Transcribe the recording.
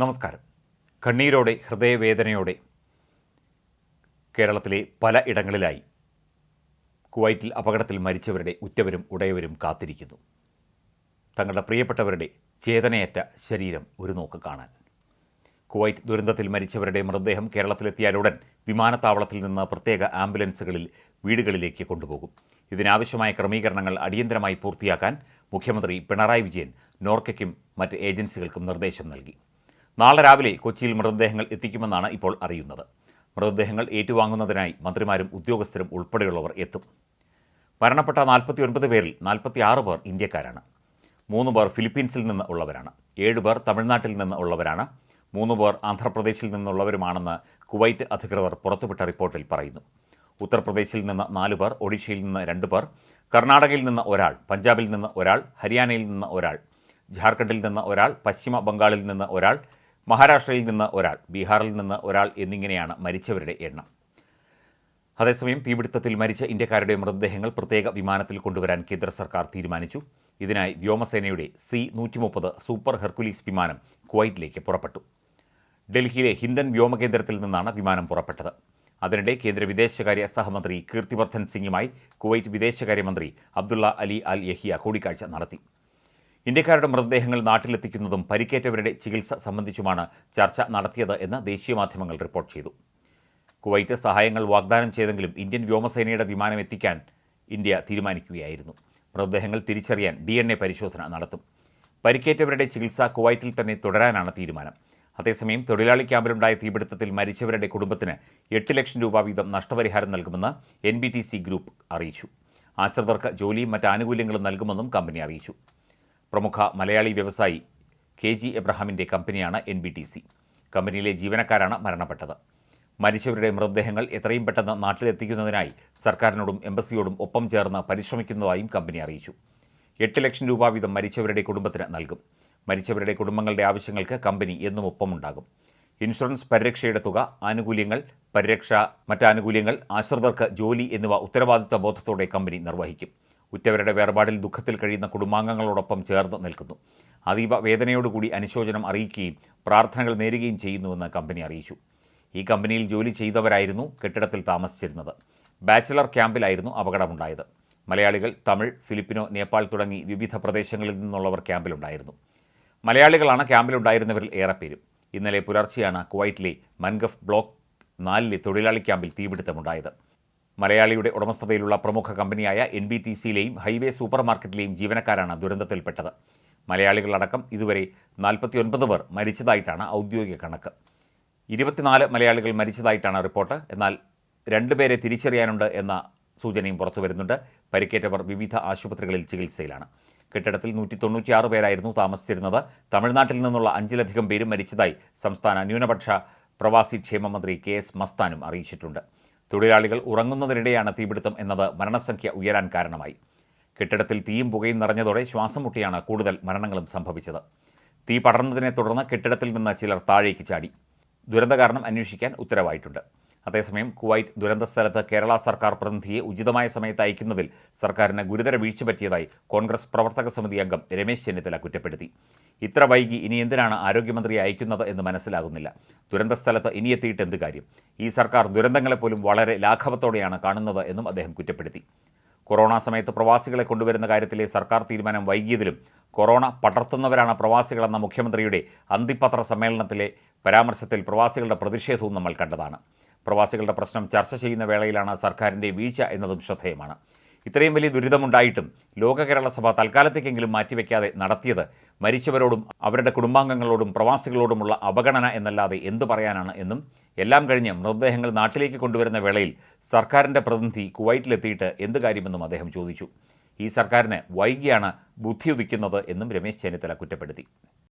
നമസ്കാരം. കണ്ണീരോടെ ഹൃദയവേദനയോടെ കേരളത്തിലെ പല ഇടങ്ങളിലായി കുവൈറ്റിൽ അപകടത്തിൽ മരിച്ചവരുടെ ഉറ്റവരും ഉടയവരും കാത്തിരിക്കുന്നു. തങ്ങളുടെ പ്രിയപ്പെട്ടവരുടെ ചേതനയേറ്റ ശരീരം ഒരു നോക്ക് കാണാൻ. കുവൈറ്റ് ദുരന്തത്തിൽ മരിച്ചവരുടെ മൃതദേഹം കേരളത്തിലെത്തിയാലുടൻ വിമാനത്താവളത്തിൽ നിന്ന് പ്രത്യേക ആംബുലൻസുകളിൽ വീടുകളിലേക്ക് കൊണ്ടുപോകും. ഇതിനാവശ്യമായ ക്രമീകരണങ്ങൾ അടിയന്തരമായി പൂർത്തിയാക്കാൻ മുഖ്യമന്ത്രി പിണറായി വിജയൻ നോർക്കയ്ക്കും മറ്റ് ഏജൻസികൾക്കും നിർദ്ദേശം നൽകി. നാളെ രാവിലെ കൊച്ചിയിൽ മൃതദേഹങ്ങൾ എത്തിക്കുമെന്നാണ് ഇപ്പോൾ അറിയുന്നത്. മൃതദേഹങ്ങൾ ഏറ്റുവാങ്ങുന്നതിനായി മന്ത്രിമാരും ഉദ്യോഗസ്ഥരും ഉൾപ്പെടെയുള്ളവർ എത്തും. മരണപ്പെട്ട നാൽപ്പത്തി ഒൻപത് പേരിൽ നാൽപ്പത്തി ആറ് പേർ ഇന്ത്യക്കാരാണ്. മൂന്ന് പേർ ഫിലിപ്പീൻസിൽ നിന്ന് ഉള്ളവരാണ്. ഏഴ് പേർ തമിഴ്നാട്ടിൽ നിന്ന് ഉള്ളവരാണ്. മൂന്ന് പേർ ആന്ധ്രാപ്രദേശിൽ നിന്നുള്ളവരുമാണെന്ന് കുവൈറ്റ് അധികൃതർ പുറത്തുവിട്ട റിപ്പോർട്ടിൽ പറയുന്നു. ഉത്തർപ്രദേശിൽ നിന്ന് നാല് പേർ ഒഡീഷയിൽ നിന്ന് രണ്ട് പേർ കർണാടകയിൽ നിന്ന് ഒരാൾ പഞ്ചാബിൽ നിന്ന് ഒരാൾ ഹരിയാനയിൽ നിന്ന് ഒരാൾ ജാർഖണ്ഡിൽ നിന്ന് ഒരാൾ പശ്ചിമ ബംഗാളിൽ നിന്ന് ഒരാൾ മഹാരാഷ്ട്രയിൽ നിന്ന് ഒരാൾ ബീഹാറിൽ നിന്ന് ഒരാൾ എന്നിങ്ങനെയാണ് മരിച്ചവരുടെ എണ്ണം. അതേസമയം തീപിടുത്തത്തിൽ മരിച്ച ഇന്ത്യക്കാരുടെ മൃതദേഹങ്ങൾ പ്രത്യേക വിമാനത്തിൽ കൊണ്ടുവരാൻ കേന്ദ്ര സർക്കാർ തീരുമാനിച്ചു. ഇതിനായി വ്യോമസേനയുടെ സി നൂറ്റി മുപ്പത് സൂപ്പർ ഹെർക്കുലീസ് വിമാനം കുവൈറ്റിലേക്ക് പുറപ്പെട്ടു. ഡൽഹിയിലെ ഹിന്ദൻ വ്യോമകേന്ദ്രത്തിൽ നിന്നാണ് വിമാനം പുറപ്പെട്ടത്. അതിനിടെ കേന്ദ്ര വിദേശകാര്യ സഹമന്ത്രി കീർത്തിവർദ്ധൻ സിംഗുമായി കുവൈറ്റ് വിദേശകാര്യമന്ത്രി അബ്ദുള്ള അലി അൽ യഹിയ കൂടിക്കാഴ്ച നടത്തി. ഇന്ത്യക്കാരുടെ മൃതദേഹങ്ങൾ നാട്ടിലെത്തിക്കുന്നതും പരിക്കേറ്റവരുടെ ചികിത്സ സംബന്ധിച്ചുമാണ് ചർച്ച നടത്തിയത് എന്ന് ദേശീയ മാധ്യമങ്ങൾ റിപ്പോർട്ട് ചെയ്തു. കുവൈറ്റ് സഹായങ്ങൾ വാഗ്ദാനം ചെയ്തെങ്കിലും ഇന്ത്യൻ വ്യോമസേനയുടെ വിമാനം എത്തിക്കാൻ ഇന്ത്യ തീരുമാനിക്കുകയായിരുന്നു. മൃതദേഹങ്ങൾ തിരിച്ചറിയാൻ ഡി പരിശോധന നടത്തും. പരിക്കേറ്റവരുടെ ചികിത്സ കുവൈറ്റിൽ തന്നെ തുടരാനാണ് തീരുമാനം. അതേസമയം തൊഴിലാളി ക്യാമ്പിലുണ്ടായ തീപിടുത്തത്തിൽ മരിച്ചവരുടെ കുടുംബത്തിന് എട്ട് ലക്ഷം രൂപ വീതം നഷ്ടപരിഹാരം നൽകുമെന്ന് എൻ ഗ്രൂപ്പ് അറിയിച്ചു. ആശ്രിതർക്ക് ജോലിയും മറ്റ് ആനുകൂല്യങ്ങളും നൽകുമെന്നും കമ്പനി അറിയിച്ചു. പ്രമുഖ മലയാളി വ്യവസായി കെ ജി എബ്രഹാമിന്റെ കമ്പനിയാണ് എൻ ബി ടി സി കമ്പനിയിലെ ജീവനക്കാരാണ് മരണപ്പെട്ടത്. മരിച്ചവരുടെ മൃതദേഹങ്ങൾ എത്രയും പെട്ടെന്ന് നാട്ടിലെത്തിക്കുന്നതിനായി സർക്കാരിനോടും എംബസിയോടും ഒപ്പം ചേർന്ന് പരിശ്രമിക്കുന്നതായും കമ്പനി അറിയിച്ചു. എട്ട് ലക്ഷം രൂപ വീതം മരിച്ചവരുടെ കുടുംബത്തിന് നൽകും. മരിച്ചവരുടെ കുടുംബങ്ങളുടെ ആവശ്യങ്ങൾക്ക് കമ്പനി എന്നും ഒപ്പമുണ്ടാകും. ഇൻഷുറൻസ് പരിരക്ഷയുടെ തുക ആനുകൂല്യങ്ങൾ പരിരക്ഷ മറ്റാനുകൂല്യങ്ങൾ ആശ്രിതർക്ക് ജോലി എന്നിവ ഉത്തരവാദിത്ത ബോധത്തോടെ കമ്പനി നിർവഹിക്കും. ഉറ്റവരുടെ വേർപാടിൽ ദുഃഖത്തിൽ കഴിയുന്ന കുടുംബാംഗങ്ങളോടൊപ്പം ചേർന്ന് നിൽക്കുന്നു. അതീവ വേദനയോടുകൂടി അനുശോചനം അറിയിക്കുകയും പ്രാർത്ഥനകൾ നേരുകയും ചെയ്യുന്നുവെന്ന് കമ്പനി അറിയിച്ചു. ഈ കമ്പനിയിൽ ജോലി ചെയ്തവരായിരുന്നു കെട്ടിടത്തിൽ താമസിച്ചിരുന്നത്. ബാച്ചിലർ ക്യാമ്പിലായിരുന്നു അപകടമുണ്ടായത്. മലയാളികൾ തമിഴ് ഫിലിപ്പിനോ നേപ്പാൾ തുടങ്ങി വിവിധ പ്രദേശങ്ങളിൽ നിന്നുള്ളവർ ക്യാമ്പിലുണ്ടായിരുന്നു. മലയാളികളാണ് ക്യാമ്പിലുണ്ടായിരുന്നവരിൽ ഏറെ പേരും ഇന്നലെ പുലർച്ചെയാണ് കുവൈറ്റിലെ മൻഗഫ് ബ്ലോക്ക് നാലിലെ തൊഴിലാളി ക്യാമ്പിൽ തീപിടുത്തമുണ്ടായത്. മലയാളിയുടെ ഉടമസ്ഥതയിലുള്ള പ്രമുഖ കമ്പനിയായ എൻ ബി ടി സിയിലെയും ഹൈവേ സൂപ്പർ മാർക്കറ്റിലെയും ജീവനക്കാരാണ് ദുരന്തത്തിൽപ്പെട്ടത്. മലയാളികളടക്കം ഇതുവരെ നാൽപ്പത്തിയൊൻപത് പേർ മരിച്ചതായിട്ടാണ് ഔദ്യോഗിക കണക്ക്. ഇരുപത്തിനാല് മലയാളികൾ മരിച്ചതായിട്ടാണ് റിപ്പോർട്ട്. എന്നാൽ രണ്ടുപേരെ തിരിച്ചറിയാനുണ്ട് എന്ന സൂചനയും പുറത്തു വരുന്നുണ്ട്. പരിക്കേറ്റവർ വിവിധ ആശുപത്രികളിൽ ചികിത്സയിലാണ്. കെട്ടിടത്തിൽ നൂറ്റി തൊണ്ണൂറ്റിയാറ് പേരായിരുന്നു താമസിച്ചിരുന്നത്. തമിഴ്നാട്ടിൽ നിന്നുള്ള അഞ്ചിലധികം പേരും മരിച്ചതായി സംസ്ഥാന ന്യൂനപക്ഷ പ്രവാസി ക്ഷേമ മന്ത്രി കെ എസ് മസ്താനും അറിയിച്ചിട്ടുണ്ട്. തൊഴിലാളികൾ ഉറങ്ങുന്നതിനിടെയാണ് തീപിടുത്തം എന്നത് മരണസംഖ്യ ഉയരാൻ കാരണമായി. കെട്ടിടത്തിൽ തീയും പുകയും നിറഞ്ഞതോടെ ശ്വാസം മുട്ടിയാണ് കൂടുതൽ മരണങ്ങളും സംഭവിച്ചത്. തീ പടർന്നതിനെ തുടർന്ന് കെട്ടിടത്തിൽ നിന്ന് ചിലർ താഴേക്ക് ചാടി. ദുരന്ത കാരണം അന്വേഷിക്കാൻ ഉത്തരവായിട്ടുണ്ട്. അതേസമയം കുവൈറ്റ് ദുരന്ത സ്ഥലത്ത് കേരള സർക്കാർ പ്രതിനിധിയെ ഉചിതമായ സമയത്ത് അയക്കുന്നതിൽ സർക്കാരിന് ഗുരുതര വീഴ്ച പറ്റിയതായി കോൺഗ്രസ് പ്രവർത്തക സമിതി അംഗം രമേശ് ചെന്നിത്തല കുറ്റപ്പെടുത്തി. ഇത്ര വൈകി ഇനി എന്തിനാണ് ആരോഗ്യമന്ത്രിയെ അയക്കുന്നത് എന്ന് മനസ്സിലാകുന്നില്ല. ദുരന്ത സ്ഥലത്ത് ഇനി എത്തിയിട്ട് എന്ത് കാര്യം? ഈ സർക്കാർ ദുരന്തങ്ങളെപ്പോലും വളരെ ലാഘവത്തോടെയാണ് കാണുന്നത് എന്നും അദ്ദേഹം കുറ്റപ്പെടുത്തി. കൊറോണ സമയത്ത് പ്രവാസികളെ കൊണ്ടുവരുന്ന കാര്യത്തിലെ സർക്കാർ തീരുമാനം വൈകിയതിലും കൊറോണ പടർത്തുന്നവരാണ് പ്രവാസികളെന്ന മുഖ്യമന്ത്രിയുടെ അന്തിപത്ര സമ്മേളനത്തിലെ പരാമർശത്തിൽ പ്രവാസികളുടെ പ്രതിഷേധവും നമ്മൾ കണ്ടതാണ്. പ്രവാസികളുടെ പ്രശ്നം ചർച്ച ചെയ്യുന്ന വേളയിലാണ് സർക്കാരിന്റെ വീഴ്ച എന്നതും ശ്രദ്ധേയമാണ്. ഇത്രയും വലിയ ദുരിതമുണ്ടായിട്ടും ലോക കേരള സഭ തൽക്കാലത്തേക്കെങ്കിലും മാറ്റിവെക്കാതെ നടത്തിയത് മരിച്ചവരോടും അവരുടെ കുടുംബാംഗങ്ങളോടും പ്രവാസികളോടുമുള്ള അവഗണന എന്നല്ലാതെ എന്തു പറയാനാണ് എന്നും എല്ലാം കഴിഞ്ഞ് മൃതദേഹങ്ങൾ നാട്ടിലേക്ക് കൊണ്ടുവരുന്ന വേളയിൽ സർക്കാരിന്റെ പ്രതിനിധി കുവൈറ്റിലെത്തിയിട്ട് എന്ത് കാര്യമെന്നും അദ്ദേഹം ചോദിച്ചു. ഈ സർക്കാരിന് വൈകിയാണ് ബുദ്ധി ഉദിക്കുന്നത് എന്നും രമേശ് ചെന്നിത്തല കുറ്റപ്പെടുത്തി.